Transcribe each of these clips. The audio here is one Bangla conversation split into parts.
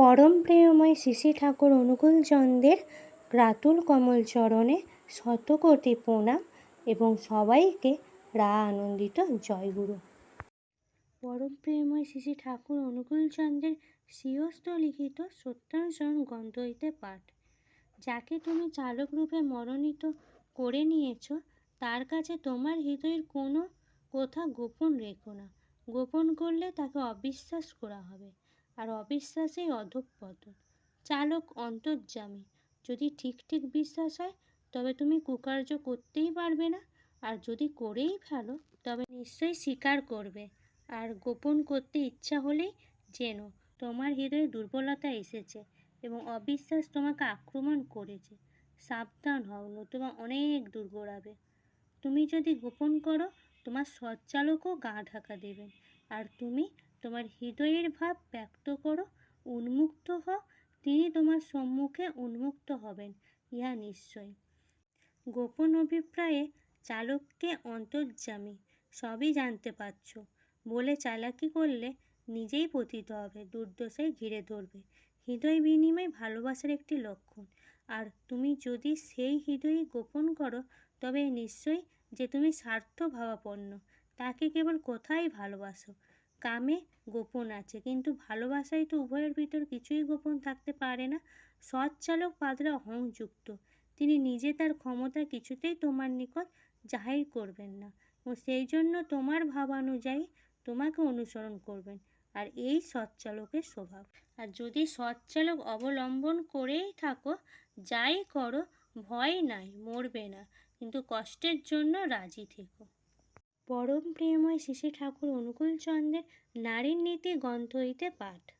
পরম প্রেমময় শ্রী ঠাকুর অনুকূলচন্দ্রের রাতুল কমল চরণে শতকোটি প্রণাম এবং সবাইকে রা আনন্দিত জয়গুরু পরম প্রেমময় শ্রী ঠাকুর অনুকূলচন্দ্রের শ্রীহস্ত লিখিত সত্যানুসরণ গ্রন্থ হইতে পাঠ। যাকে তুমি চালক রূপে মনোনীত করে নিয়েছ, তার কাছে তোমার হৃদয়ের কোনো কথা গোপন রেখো না। গোপন করলে তাকে অবিশ্বাস করা হবে। আর অবিশ্বাসেই অধঃপতন। চালক অন্তর্যামী। যদি ঠিক ঠিক বিশ্বাস হয়, তবে তুমি কুকার্য করতেই পারবে না। আর যদি করেই ফেলো, তবে নিশ্চয়ই স্বীকার করবে। আর গোপন করতে ইচ্ছা হলেই যেন তোমার হৃদয়ে দুর্বলতা এসেছে এবং অবিশ্বাস তোমাকে আক্রমণ করেছে। সাবধান হও, নতুবা অনেক দূর গড়াবে তুমি যদি গোপন করো তোমার সৎচালকও গা ঢাকা দেবেন। আর তুমি তোমার হৃদয়ের ভাব ব্যক্ত করো, উন্মুক্ত হও, তিনি তোমার সম্মুখে উন্মুক্ত হবেন, ইহা নিশ্চয় গোপন অভিপ্রায়ে চালককে অন্তর্যামী, সবই জানতে পারছ। বলে চালাকি করলে নিজেই পতিত হবে, দুর্দশায় ঘিরে ধরবে। হৃদয় বিনিময় ভালোবাসার একটি লক্ষণ। আর তুমি যদি সেই হৃদয়ই গোপন করো, তবে নিশ্চয়ই যে তুমি স্বার্থ ভাবাপন্ন তাকে কেবল কোথায় ভালোবাসো? কামে গোপন আছে, কিন্তু ভালোবাসায় তো উভয়ের ভিতর কিছুই গোপন থাকতে পারে না। সৎ চালক পাদরা অহংযুক্ত। তিনি নিজে তার ক্ষমতা কিছুতেই তোমার নিকট জাহির করবেন না। ও সেই জন্য তোমার ভাবানুযায়ী তোমাকে অনুসরণ করবেন, আর এই সৎচালকের স্বভাব। আর যদি সৎচালক অবলম্বন করেই থাকো, যাই করো, ভয় নাই, মরবে না। কিন্তু কষ্টের জন্য রাজি থেকো। পরম প্রেমময় শ্রী ঠাকুর অনুকূলচন্দ্রের নারীর নীতি গ্রন্থ হইতে পাঠ।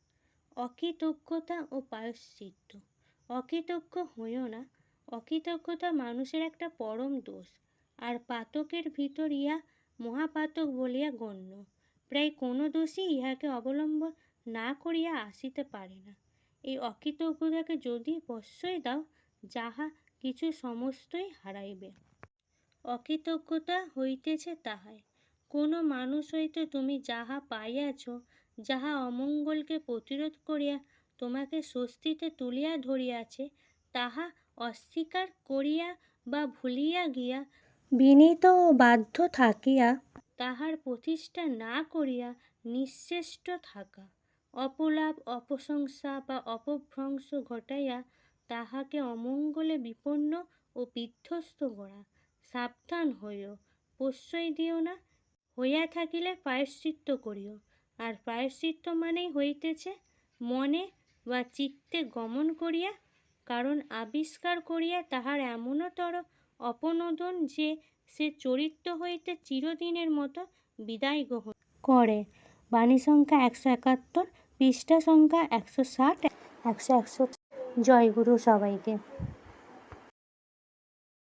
অকৃতজ্ঞতা ও পায়শ্চিত্ত অকৃতজ্ঞ হইও না। অকৃতজ্ঞতা মানুষের একটা পরম দোষ। আর পাতকের ভিতর ইহা মহাপাতক বলিয়া গণ্য। প্রায় কোনো দোষই ইহাকে অবলম্বন না করিয়া আসিতে পারে না। এই অকৃতজ্ঞতাকে যদি প্রশ্রয় দাও, যাহা কিছু সমস্তই হারাইবে। অকৃতজ্ঞতা হইতেছে তাহাই। কোনো মানুষ হইতে তুমি যাহা পাইয়াছ, যাহা অমঙ্গলকে প্রতিরোধ করিয়া তোমাকে স্বস্তিতে তুলিয়া ধরিয়াছে, তাহা অস্বীকার করিয়া বা ভুলিয়া গিয়া বিনীত ও বাধ্য থাকিয়া তাহার প্রতিষ্ঠা না করিয়া নিশ্চেষ্ট থাকা অপলাভ অপশংসা বা অপভ্রংশ ঘটাইয়া তাহাকে অমঙ্গলে বিপন্ন ও বিধ্বস্ত করা। সাবধান হইও, প্রশ্রয় দিও না, হইয়া থাকিলে প্রায়শ্চিত্ত করিও। আর প্রায়শ্চিত্ত মানেই হইতেছে মনে বা চিত্তে গমন করিয়া, কারণ আবিষ্কার করিয়া তাহার এমনতর অপনোদন যে সে চরিত্র হইতে চিরদিনের মতো বিদায় গ্রহণ করে। বাণী সংখ্যা একশো একাত্তর, পৃষ্ঠা সংখ্যা একশো ষাট, একশো একশো জয় গুরু সবাইকে।